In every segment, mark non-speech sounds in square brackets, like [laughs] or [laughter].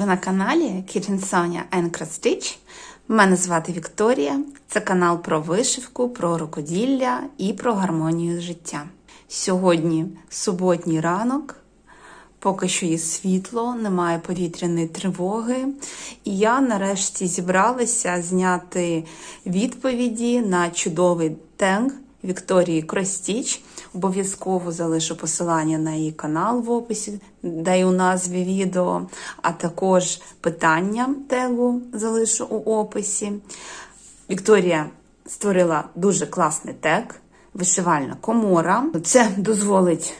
Ви на каналі Kitchen Sonia Cross Stitch. Мене звати Вікторія. Це канал про вишивку, про рукоділля і про гармонію життя. Сьогодні суботній ранок, поки що є світло, немає повітряної тривоги. І я нарешті зібралася зняти відповіді на чудовий тенг Вікторії Кростіч. Обов'язково залишу посилання на її канал в описі, де у назві відео, а також питання тегу залишу у описі. Вікторія створила дуже класний тег, вишивальна комора. Це дозволить,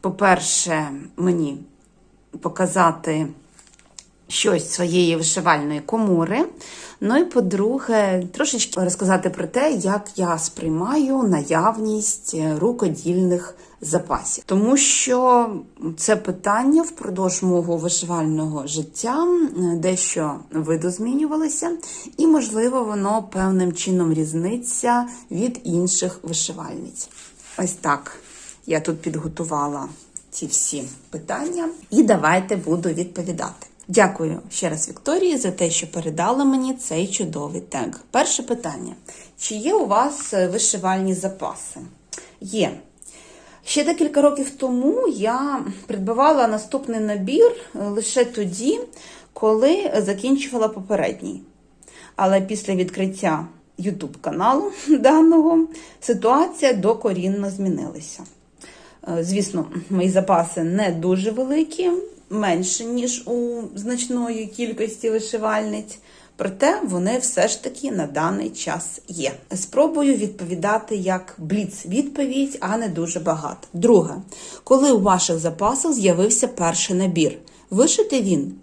по-перше, мені показати щось своєї вишивальної комори. Ну і по-друге, трошечки розказати про те, як я сприймаю наявність рукодільних запасів, тому що це питання впродовж мого вишивального життя дещо видозмінювалося, і, можливо, воно певним чином різниться від інших вишивальниць. Ось так я тут підготувала ці всі питання, і давайте буду відповідати. Дякую ще раз Вікторії за те, що передала мені цей чудовий тег. Перше питання: чи є у вас вишивальні запаси? Є. Ще декілька років тому я придбавала наступний набір лише тоді, коли закінчувала попередній. Але після відкриття YouTube каналу [laughs] даного ситуація докорінно змінилася. Звісно, мої запаси не дуже великі, менше, ніж у значної кількості вишивальниць. Проте вони все ж таки на даний час є. Спробую відповідати як бліц відповідь, а не дуже багато. Друге, коли у ваших запасах з'явився перший набір, вишити він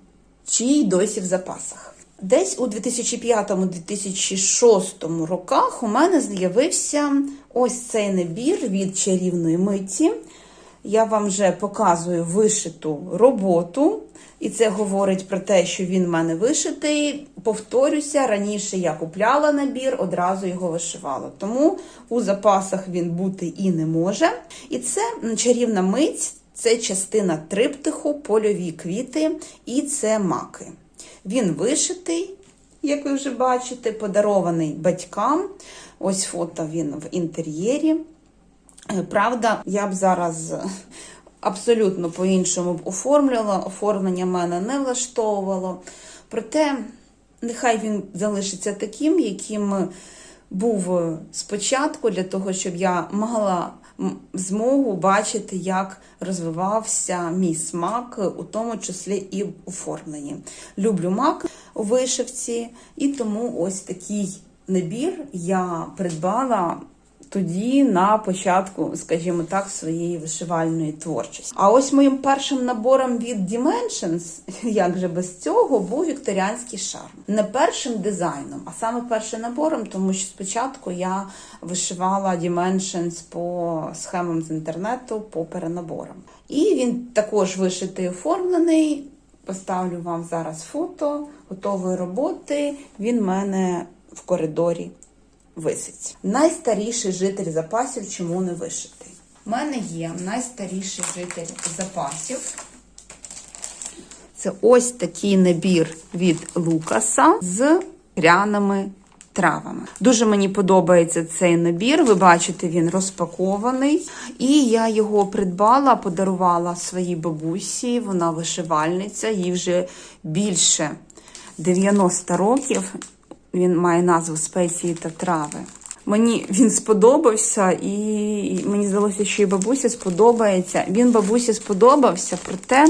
чи й досі в запасах? Десь у 2005-2006 роках у мене з'явився ось цей набір від чарівної миті. Я вам вже показую вишиту роботу, і це говорить про те, що він в мене вишитий. Повторюся, раніше я купляла набір, одразу його вишивала. Тому у запасах він бути і не може. І це чарівна мить, це частина триптиху, польові квіти, і це маки. Він вишитий, як ви вже бачите, подарований батькам. Ось фото він в інтер'єрі. Правда, я б зараз абсолютно по-іншому б оформлювала, оформлення мене не влаштовувало. Проте, нехай він залишиться таким, яким був спочатку, для того, щоб я мала змогу бачити, як розвивався мій смак, у тому числі і в оформленні. Люблю мак у вишивці, і тому ось такий набір я придбала тоді на початку, скажімо так, своєї вишивальної творчості. А ось моїм першим набором від Dimensions, [laughs] як же без цього, був вікторіанський шарм. Не першим дизайном, а саме першим набором, тому що спочатку я вишивала Dimensions по схемам з інтернету, по перенаборам. І він також вишитий оформлений. Поставлю вам зараз фото готової роботи. Він в мене в коридорі висить. Найстаріший житель запасів чому не вишитий? У мене є найстаріший житель запасів. Це ось такий набір від Лукаса з пряними травами. Дуже мені подобається цей набір. Ви бачите, він розпакований. І я його придбала, подарувала своїй бабусі. Вона вишивальниця, їй вже більше 90 років. Він має назву спеції та трави. Мені він сподобався, і мені здалося, що і бабусі сподобається. Він бабусі сподобався, проте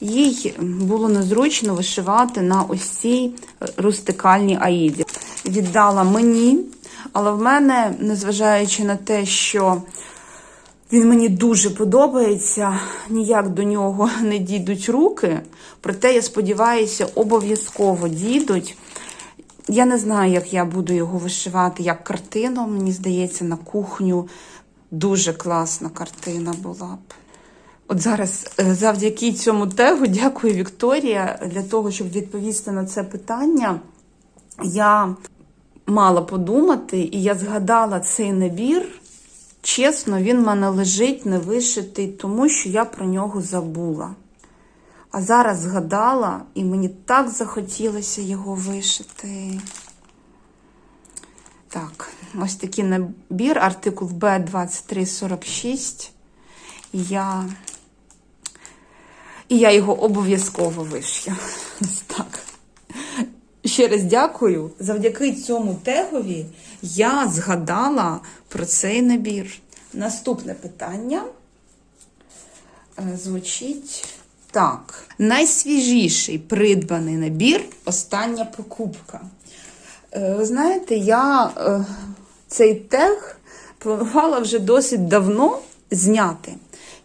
їй було незручно вишивати на ось цій рустикальній аїді. Віддала мені, але в мене, незважаючи на те, що він мені дуже подобається, ніяк до нього не дійдуть руки. Проте, я сподіваюся, обов'язково дійдуть. Я не знаю, як я буду його вишивати як картину. Мені здається, на кухню дуже класна картина була б. От зараз, завдяки цьому тегу, дякую, Вікторія, для того, щоб відповісти на це питання. Я мала подумати, і я згадала цей набір. Чесно, він в мене лежить не вишитий, тому що я про нього забула. А зараз згадала, і мені так захотілося його вишити. Так, ось такий набір, артикул Б2346. І я, і я його обов'язково вишью. Так. Ще раз дякую. Завдяки цьому тегові я згадала про цей набір. Наступне питання е, звучить так. Найсвіжіший придбаний набір остання покупка. Е, Ви знаєте, я е, цей тег планувала вже досить давно зняти.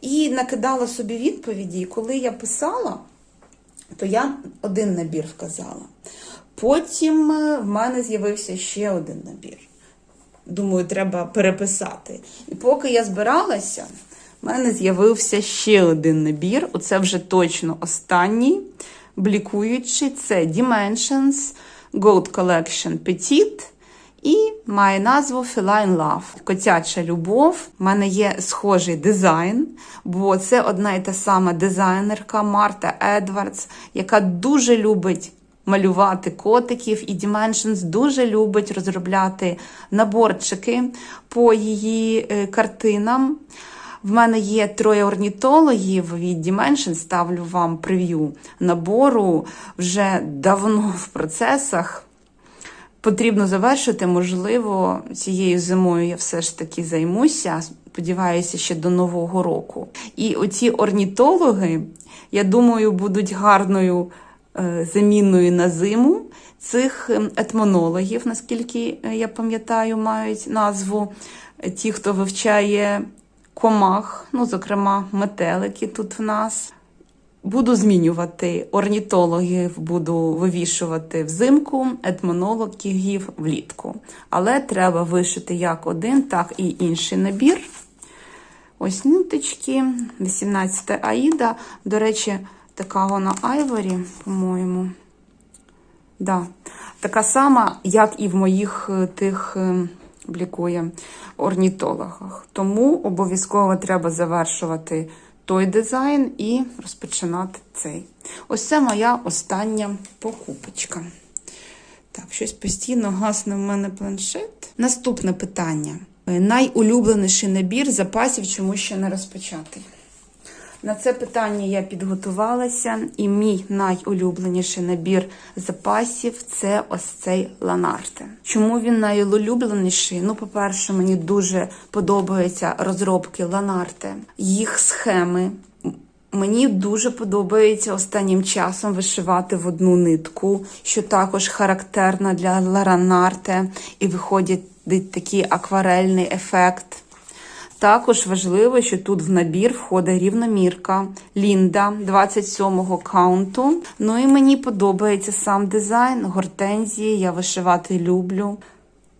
І накидала собі відповіді. І коли я писала, то я один набір вказала. Потім е, в мене з'явився ще один набір. Думаю, треба переписати. І поки я збиралася, в мене з'явився ще один набір. Оце вже точно останній, блікуючий. Це Dimensions Goat Collection Petite. І має назву Feline Love. Котяча любов. У мене є схожий дизайн, бо це одна і та сама дизайнерка Марта Едвардс, яка дуже любить малювати котиків, і Dimensions дуже любить розробляти наборчики по її е, картинам. В мене є троє орнітологів від Dimension, ставлю вам прев'ю набору вже давно в процесах. Потрібно завершити, можливо, цією зимою я все ж таки займуся. Сподіваюся, ще до Нового року. І оці орнітологи, я думаю, будуть гарною е, заміною на зиму цих ем, етмонологів, наскільки е, я пам'ятаю, мають назву ті, хто вивчає комах, ну, зокрема, метелики тут в нас. Буду змінювати орнітологів, буду вивішувати взимку, етмонологів влітку. Але треба вишити як один, так і інший набір. Ось ниточки, 18 Аїда. До речі, така вона Айворі, по-моєму. Да. Така сама, як і в моїх е, тих е, блікує орнітологах. Тому обов'язково треба завершувати той дизайн і розпочинати цей. Ось це моя остання покупочка. Так, щось постійно гасне в мене планшет. Наступне питання. Е, Найулюбленіший набір запасів, чому ще не розпочатий. На це питання я підготувалася, і мій найулюбленіший набір запасів це ось цей ланарте. Чому він найулюбленіший? Ну, по-перше, мені дуже подобаються розробки ланарте, їх схеми. Мені дуже подобається останнім часом вишивати в одну нитку, що також характерно для ларанарте, і виходить такий акварельний ефект. Також важливо, що тут в набір входить рівномірка Лінда 27-го каунту. Ну і мені подобається сам дизайн, гортензії, я вишивати люблю.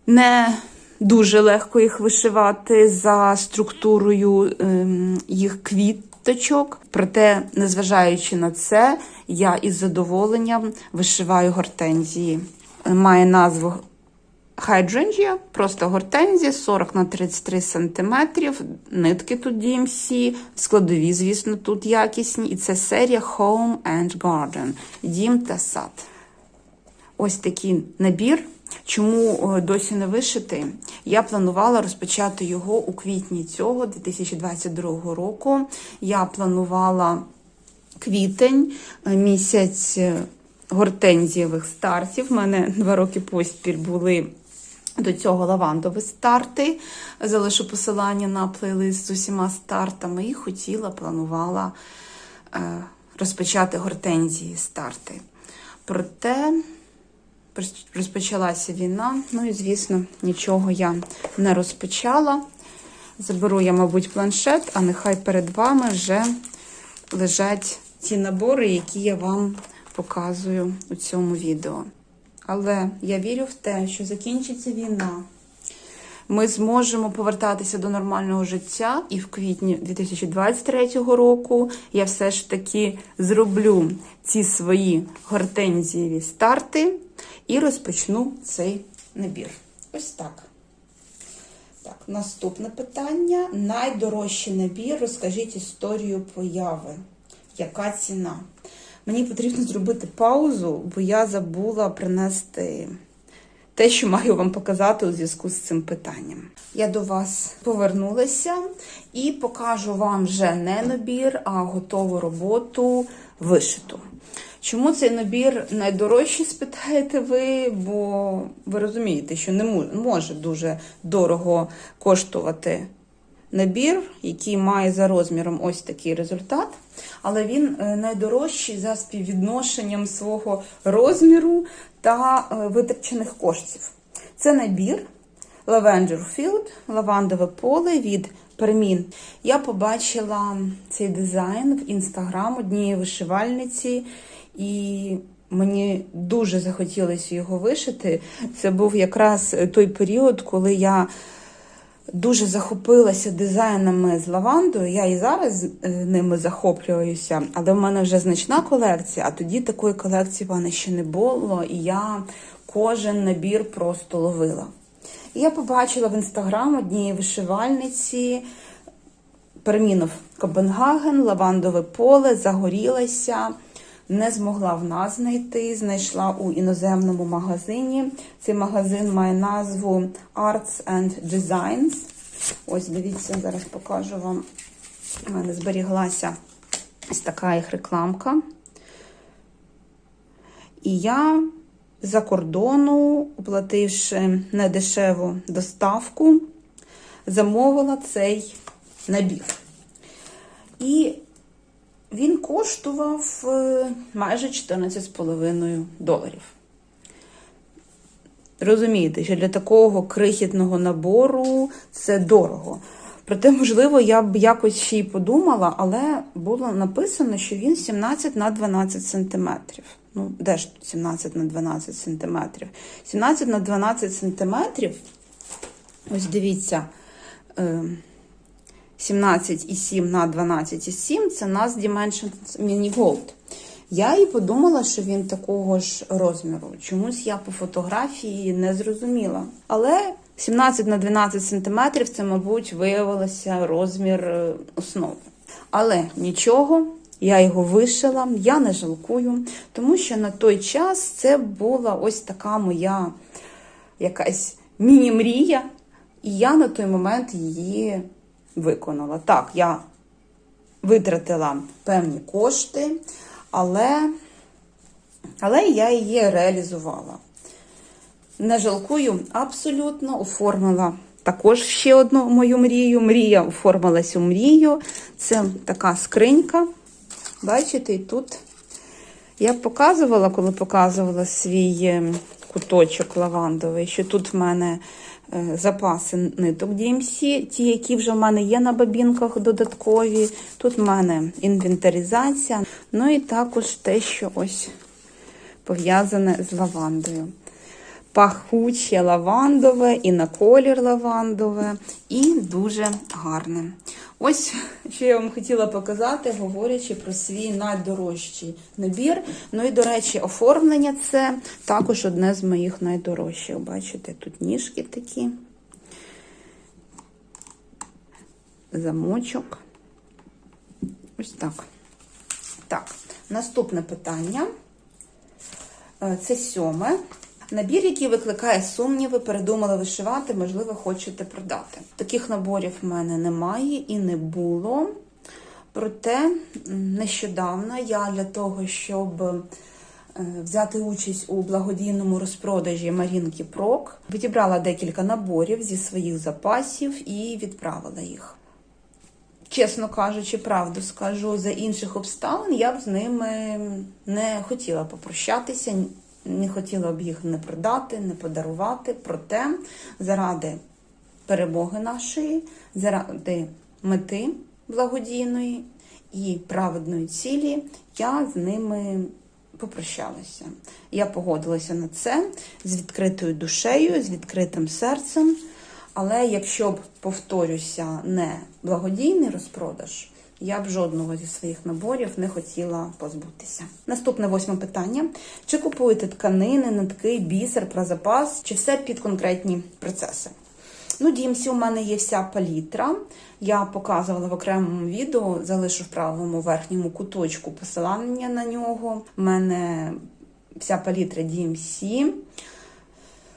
Не дуже легко їх вишивати за структурою ем, їх квіточок. Проте, незважаючи на це, я із задоволенням вишиваю гортензії. Має назву Hydrangea, просто гортензія 40 на 33 см. Нитки тут DMC, складові, звісно, тут якісні. І це серія Home and Garden, Дім та сад. Ось такий набір. Чому е, досі не вишити? Я планувала розпочати його у квітні цього 2022 року. Я планувала квітень, е, місяць е, гортензієвих стартів. У мене [laughs] два роки поспіль були до цього лавандові старти. Залишу посилання на плейлист з усіма стартами і хотіла, планувала е, розпочати гортензії старти. Проте розпочалася війна, ну і, звісно, нічого я не розпочала. Заберу я, мабуть, планшет, а нехай перед вами вже лежать ті набори, які я вам показую у цьому відео. Але я вірю в те, що закінчиться війна. Ми зможемо повертатися до нормального життя, і в квітні 2023 року я все ж таки зроблю ці свої гортензієві старти і розпочну цей набір. Ось так. Так, наступне питання. Найдорожчий набір. Розкажіть історію появи. Яка ціна? Мені потрібно зробити паузу, бо я забула принести те, що маю вам показати у зв'язку з цим питанням. Я до вас повернулася і покажу вам вже не набір, а готову роботу вишиту. Чому цей набір найдорожчий, спитаєте ви? Бо ви розумієте, що не може дуже дорого коштувати набір, який має за розміром ось такий результат, але він е, найдорожчий за співвідношенням свого розміру та е, витрачених коштів. Це набір Lavender Field, лавандове поле від Пермін. Я побачила цей дизайн в інстаграм однієї вишивальниці, і мені дуже захотілося його вишити. Це був якраз той період, коли я дуже захопилася дизайнами з лавандою. Я і зараз е, ними захоплююся, але в мене вже значна колекція, а тоді такої колекції в мене ще не було, і я кожен набір просто ловила. І я побачила в інстаграм однієї вишивальниці Пермінов Копенгаген, лавандове поле, загорілася. Не змогла в нас знайти, знайшла у іноземному магазині. Цей магазин має назву Arts and Designs. Ось дивіться, зараз покажу вам. У мене зберіглася ось така їх рекламка. І я за кордону, оплативши недешеву доставку, замовила цей набір. І він коштував е, майже 14,5 доларів. Розумієте, що для такого крихітного набору це дорого. Проте, можливо, я б якось ще й подумала, але було написано, що він 17 на 12 сантиметрів. Ну, де ж 17 на 12 сантиметрів? 17 на 12 сантиметрів, ось дивіться, е, 17,7 на 12,7 це нас Dimensions Mini Gold. Я і подумала, що він такого ж розміру. Чомусь я по фотографії не зрозуміла. Але 17 на 12 сантиметрів це, мабуть, виявилося розмір е, основи. Але нічого, я його вишила, я не жалкую, тому що на той час це була ось така моя якась міні-мрія, і я на той момент її виконала. Так, я витратила певні кошти, але, але я її реалізувала. Не жалкую абсолютно, оформила також ще одну мою мрію. Мрія оформилась у мрію. Це така скринька. Бачите, і тут я показувала, коли показувала свій е, куточок лавандовий, що тут в мене запаси ниток DMC, ті, які вже в мене є на бабінках додаткові. Тут в мене інвентаризація. Ну і також те, що ось пов'язане з лавандою. Пахуче лавандове і на колір лавандове, і дуже гарне. Ось [laughs] що я вам хотіла показати, говорячи про свій найдорожчий набір. Ну і, до речі, оформлення це також одне з моїх найдорожчих. Бачите, тут ніжки такі, замочок. Ось так. Так, наступне питання. Е, Це сьоме. Набір, який викликає сумніви, передумали вишивати, можливо, хочете продати. Таких наборів в мене немає і не було. Проте нещодавно я для того, щоб е, взяти участь у благодійному розпродажі Марінки Прок, відібрала декілька наборів зі своїх запасів і відправила їх. Чесно кажучи, правду скажу, за інших обставин я б з ними не хотіла попрощатися, не хотіла б їх не продати, не подарувати. Проте, заради перемоги нашої, заради мети благодійної і праведної цілі, я з ними попрощалася. Я погодилася на це з відкритою душею, з відкритим серцем. Але якщо б, повторюся, не благодійний розпродаж, я б жодного зі своїх наборів не хотіла позбутися. Наступне восьме питання: чи купуєте тканини, нитки, бісер про запас, чи все під конкретні процеси? Ну, DMC у мене є вся палітра. Я показувала в окремому відео, залишу в правому верхньому куточку посилання на нього. У мене вся палітра DMC.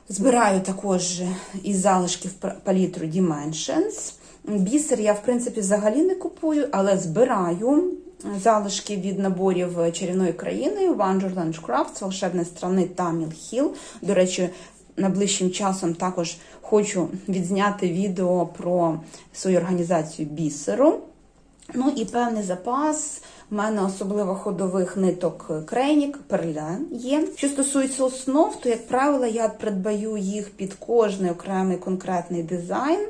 Збираю також із залишків палітру Dimensions. Бісер я, в принципі, взагалі не купую, але збираю залишки від наборів чарівної країни Wonderland Crafts, волшебної страни Таміл Хіл. До речі, найближчим часом також хочу відзняти відео про свою організацію бісеру. Ну і певний запас. У мене особливо ходових ниток крейнік, перля є. Що стосується основ, то, як правило, я придбаю їх під кожний окремий конкретний дизайн.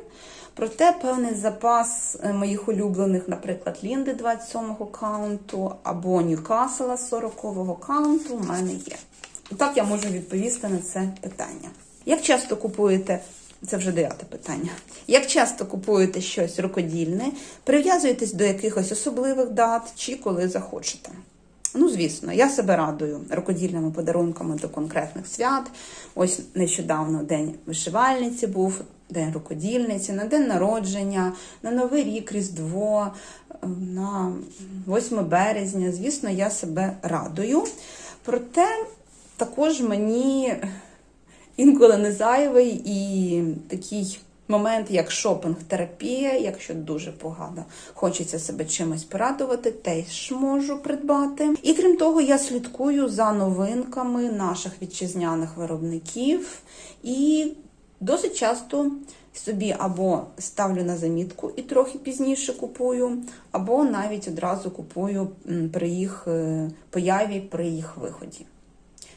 Проте певний запас моїх улюблених, наприклад, Лінди 27-го каунту або Ньюкасла 40-го каунту у мене є. Так я можу відповісти на це питання. Як часто купуєте, це вже дев'яте питання. Як часто купуєте щось рукодільне, прив'язуєтесь до якихось особливих дат чи коли захочете? Ну, звісно, я себе радую рукодільними подарунками до конкретних свят. Ось нещодавно День вишивальниці був, День рукодільниці, на день народження, на Новий рік, Різдво, на 8 березня. Звісно, я себе радую. Проте також мені інколи не зайвий і такий момент, як шопінг-терапія, якщо дуже погано хочеться себе чимось порадувати, теж можу придбати. І крім того, я слідкую за новинками наших вітчизняних виробників і досить часто. Собі або ставлю на замітку і трохи пізніше купую, або навіть одразу купую при їх е, появі, при їх виході.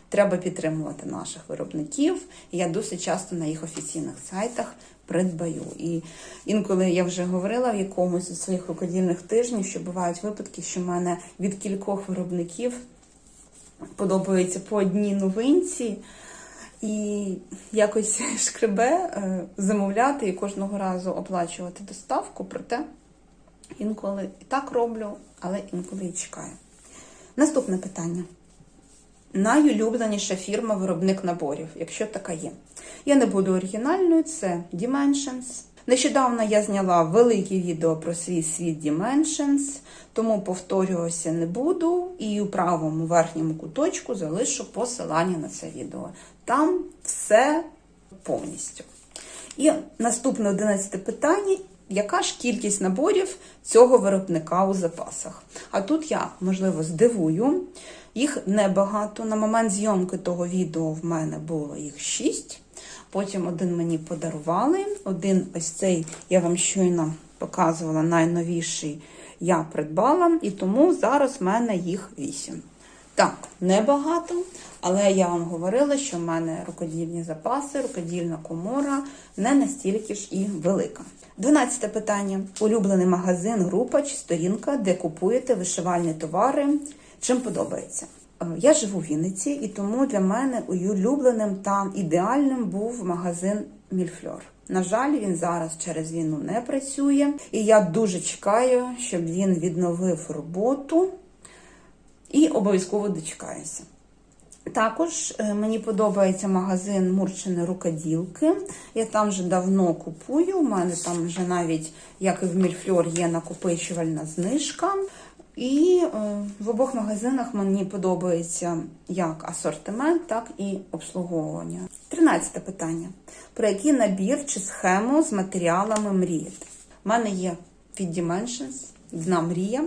Треба підтримувати наших виробників. Я досить часто на їх офіційних сайтах придбаю. І інколи я вже говорила в якомусь із своїх рукодільних тижнів, що бувають випадки, що в мене від кількох виробників подобаються по одній новинці. І якось [laughs] шкребе е, замовляти і кожного разу оплачувати доставку, проте інколи і так роблю, але інколи і чекаю. Наступне питання. Найулюбленіша фірма виробник наборів, якщо така є. Я не буду оригінальною, це Dimensions. Нещодавно я зняла велике відео про свій світ Dimensions, тому повторюватися не буду. І у правому верхньому куточку залишу посилання на це відео. Там все повністю. І наступне 11 питання. Яка ж кількість наборів цього виробника у запасах? А тут я, можливо, здивую. Їх небагато. На момент зйомки того відео в мене було їх 6. Потім один мені подарували. Один ось цей, я вам щойно показувала, найновіший я придбала, і тому зараз в мене їх 8. Так, небагато, але я вам говорила, що в мене рукодільні запаси, рукодільна комора не настільки ж і велика. Дванадцяте питання: улюблений магазин, група чи сторінка, де купуєте вишивальні товари. Чим подобається? Е, Я живу в Вінниці, і тому для мене улюбленим та ідеальним був магазин Мільфльор. На жаль, він зараз через війну не працює, і я дуже чекаю, щоб він відновив роботу і обов'язково дочекаюся. Також е, мені подобається магазин Мурчини рукоділки. Я там вже давно купую. У мене там вже навіть, як і в Мільфльор, є накопичувальна знижка. І е, в обох магазинах мені подобається як асортимент, так і обслуговування. Тринадцяте питання: про який набір чи схему з матеріалами мрієте? У мене є від Dimensions, дна мрія.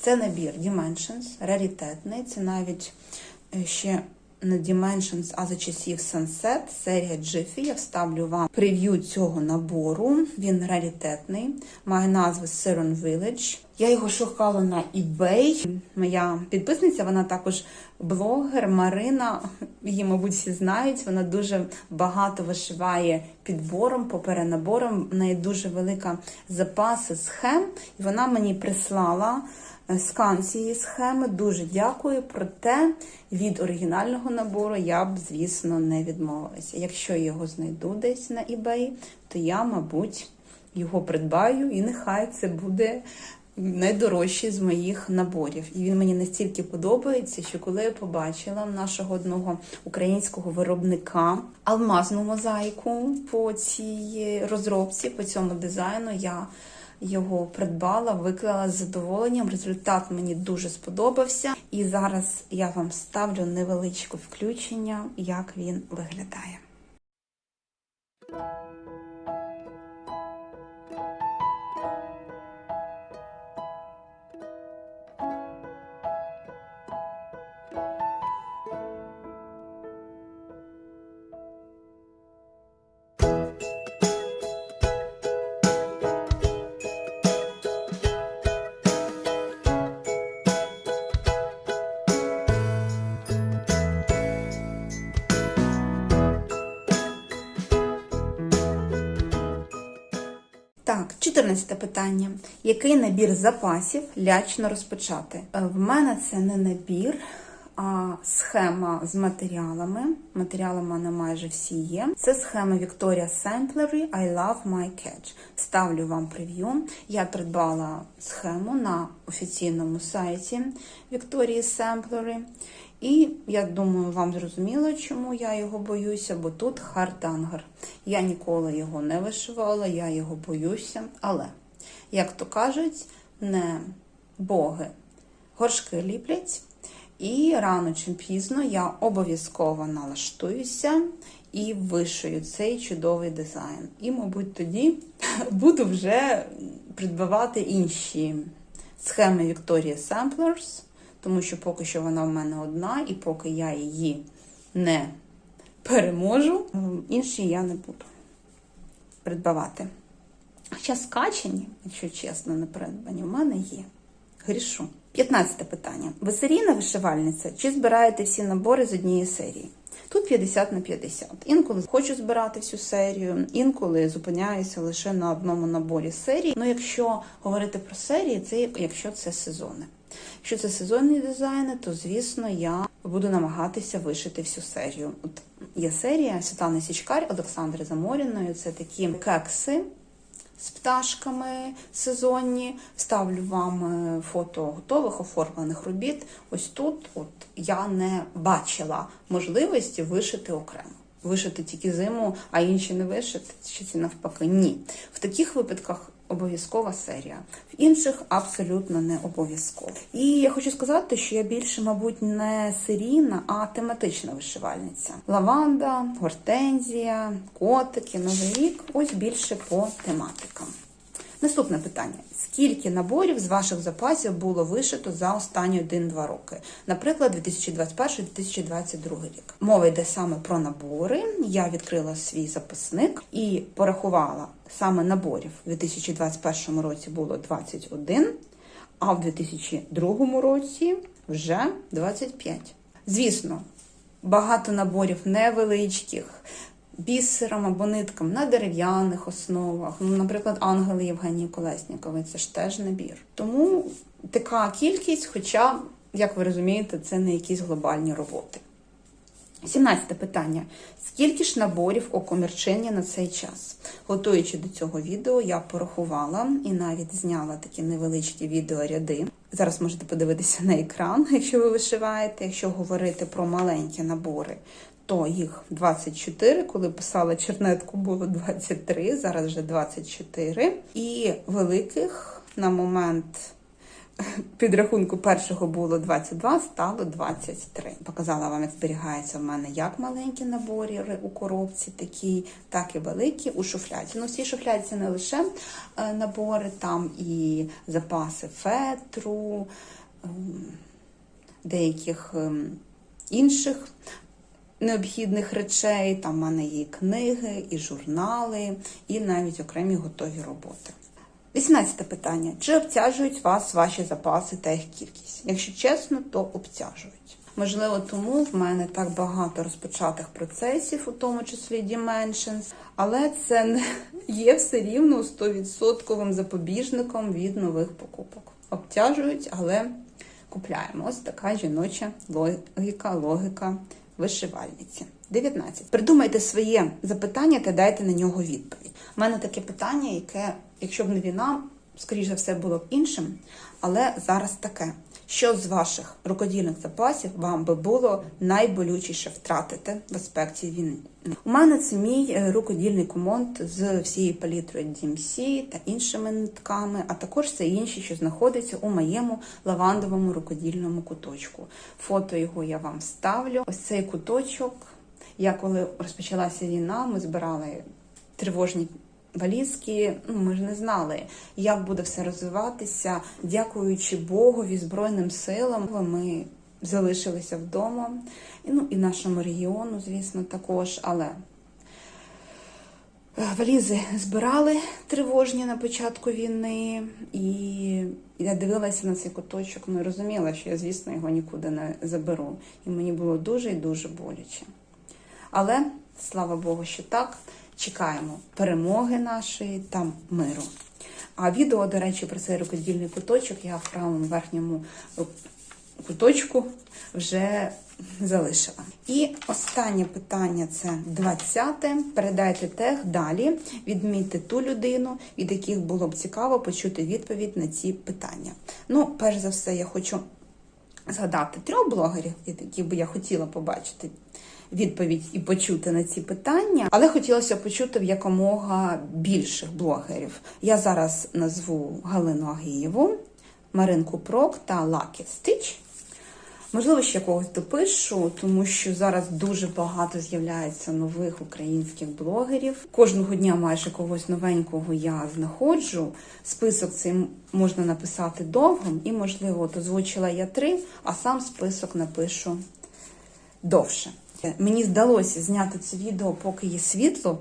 Це набір Dimensions, раритетний. Це навіть е, ще на Dimensions, а за часів Sunset, серія Jiffy. Я вставлю вам прев'ю цього набору. Він раритетний, має назву Siren Village. Я його шукала на eBay. Моя підписниця, вона також блогер Марина. Її, мабуть, всі знають. Вона дуже багато вишиває підбором, поперенабором. В неї дуже велика запаси схем, і вона мені прислала скан цієї схеми. Дуже дякую. Проте від оригінального набору я б, звісно, не відмовилася. Якщо я його знайду десь на eBay, то я, мабуть, його придбаю, і нехай це буде найдорожчий з моїх наборів. І він мені настільки подобається, що коли я побачила нашого одного українського виробника алмазну мозаїку по цій розробці, по цьому дизайну, я його придбала, виклала з задоволенням. Результат мені дуже сподобався. І зараз я вам ставлю невеличке включення, як він виглядає. Питання. Який набір запасів лячно розпочати? Е, В мене це не набір, а схема з матеріалами. Матеріали в мене майже всі є. Це схема Victoria Samplery I Love My Catch. Ставлю вам прев'ю. Я придбала схему на офіційному сайті Victoria Samplery. І я думаю, вам зрозуміло, чому я його боюся, бо тут хардангер. Я ніколи його не вишивала, я його боюся. Але, як то кажуть, не боги горшки ліплять, і рано чи пізно я обов'язково налаштуюся і вишию цей чудовий дизайн. І, мабуть, тоді [laughs] буду вже придбавати інші схеми Victoria Samplers тому що поки що вона в мене одна, і поки я її не переможу, інші я не буду придбавати. Хоча скачені, якщо чесно, не придбані, в мене є. Грішу. 15 питання. Ви серійна вишивальниця чи збираєте всі набори з однієї серії? Тут 50 на 50. Інколи хочу збирати всю серію, інколи зупиняюся лише на одному наборі серії. Ну, якщо говорити про серії, це якщо це сезони. Якщо це сезонні дизайни, то звісно я буду намагатися вишити всю серію. От є серія Світлани Січкар, Олександри Заморіної. Це такі кекси з пташками сезонні. Ставлю вам е, фото готових оформлених робіт. Ось тут от я не бачила можливості вишити окремо. Вишити тільки зиму, а інші не вишити, чи навпаки? Ні. В таких випадках обов'язкова серія, в інших абсолютно не обов'язково. І я хочу сказати, що я більше, мабуть, не серійна, а тематична вишивальниця. Лаванда, гортензія, котики, новий рік. Ось більше по тематикам. Наступне питання: скільки наборів з ваших запасів було вишито за останні 1-2 роки? Наприклад, 2021-2022 рік. Мова йде саме про набори. Я відкрила свій записник і порахувала саме наборів у 2021 році було 21, а в 2002 році вже 25. Звісно, багато наборів невеличких бісером або ниткам на дерев'яних основах. Ну, наприклад, ангели Євгенії Колеснікової це ж теж набір. Тому така кількість, хоча, як ви розумієте, це не якісь глобальні роботи. 17 питання. Скільки ж наборів у комірчині на цей час? Готуючи до цього відео, я порахувала і навіть зняла такі невеличкі відеоряди. Зараз можете подивитися на екран, [laughs] якщо ви вишиваєте. Якщо говорити про маленькі набори, то їх 24, коли писала чернетку, було 23, зараз вже 24. І великих на момент підрахунку першого було 22, стало 23. Показала вам, як зберігається в мене як маленькі набори у коробці, такі, так і великі у шуфляді. Ну, в цій шуфляді не лише е, набори, там і запаси фетру, ем, деяких ем, інших необхідних речей. Там в мене є і книги, і журнали, і навіть окремі готові роботи. 18 питання. Чи обтяжують вас ваші запаси та їх кількість? Якщо чесно, то обтяжують. Можливо, тому в мене так багато розпочатих процесів, у тому числі Dimensions, але це не є все рівно 100% запобіжником від нових покупок. Обтяжують, але купляємо. Ось така жіноча логіка, логіка вишивальниці. 19. Придумайте своє запитання та дайте на нього відповідь. У мене таке питання, яке, якщо б не війна, скоріш все, було б іншим. Але зараз таке. Що з ваших рукодільних запасів вам би було найболючіше втратити в аспекті війни? У мене це мій е, рукодільний комонд з всією палітрою DMC та іншими нитками, а також це інші, що знаходяться у моєму лавандовому рукодільному куточку. Фото його я вам ставлю. Ось цей куточок. Я коли розпочалася війна, ми збирали тривожні валізки. Ну, ми ж не знали, як буде все розвиватися. Дякуючи Богові, Збройним силам, ми залишилися вдома. І, ну, і нашому регіону, звісно, також. Але е, валізи збирали тривожні на початку війни, і я дивилася на цей куточок, ну і розуміла, що я, звісно, його нікуди не заберу. І мені було дуже і дуже боляче. Але слава Богу, що так. Чекаємо перемоги нашої та миру. А відео, до речі, про цей рукодільний куточок я в правому верхньому куточку вже залишила. І останнє питання це 20-те. Передайте тег далі, відмітьте ту людину, від яких було б цікаво почути відповідь на ці питання. Ну, перш за все, я хочу згадати трьох блогерів, які би я хотіла побачити відповідь і почути на ці питання, але хотілося почути в якомога більших блогерів. Я зараз назву Галину Агієву, Маринку Прок та Лакі Стич. Можливо, ще когось допишу, тому що зараз дуже багато з'являється нових українських блогерів. Кожного дня майже когось новенького я знаходжу. Список цей можна написати довгим, і, можливо, от озвучила я три, а сам список напишу довше. Мені здалося зняти це відео, поки є світло.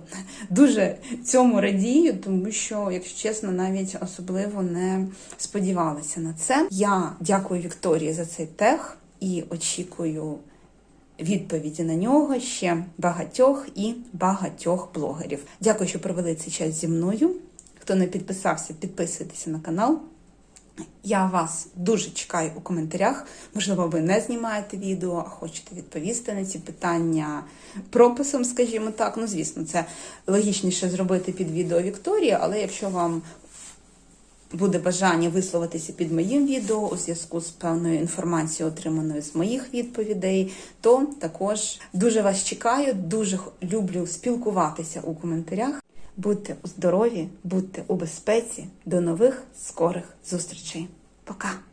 Дуже цьому радію, тому що, якщо чесно, навіть особливо не сподівалася на це. Я дякую Вікторії за цей тег і очікую відповіді на нього ще багатьох і багатьох блогерів. Дякую, що провели цей час зі мною. Хто не підписався, підписуйтеся на канал. Я вас дуже чекаю у коментарях. Можливо, ви не знімаєте відео, а хочете відповісти на ці питання прописом, скажімо так. Ну, звісно, це логічніше зробити під відео Вікторії, але якщо вам буде бажання висловитися під моїм відео у зв'язку з певною інформацією, отриманою з моїх відповідей, то також дуже вас чекаю, дуже люблю спілкуватися у коментарях. Будьте здорові, будьте у безпеці. До нових скорих зустрічей. Пока!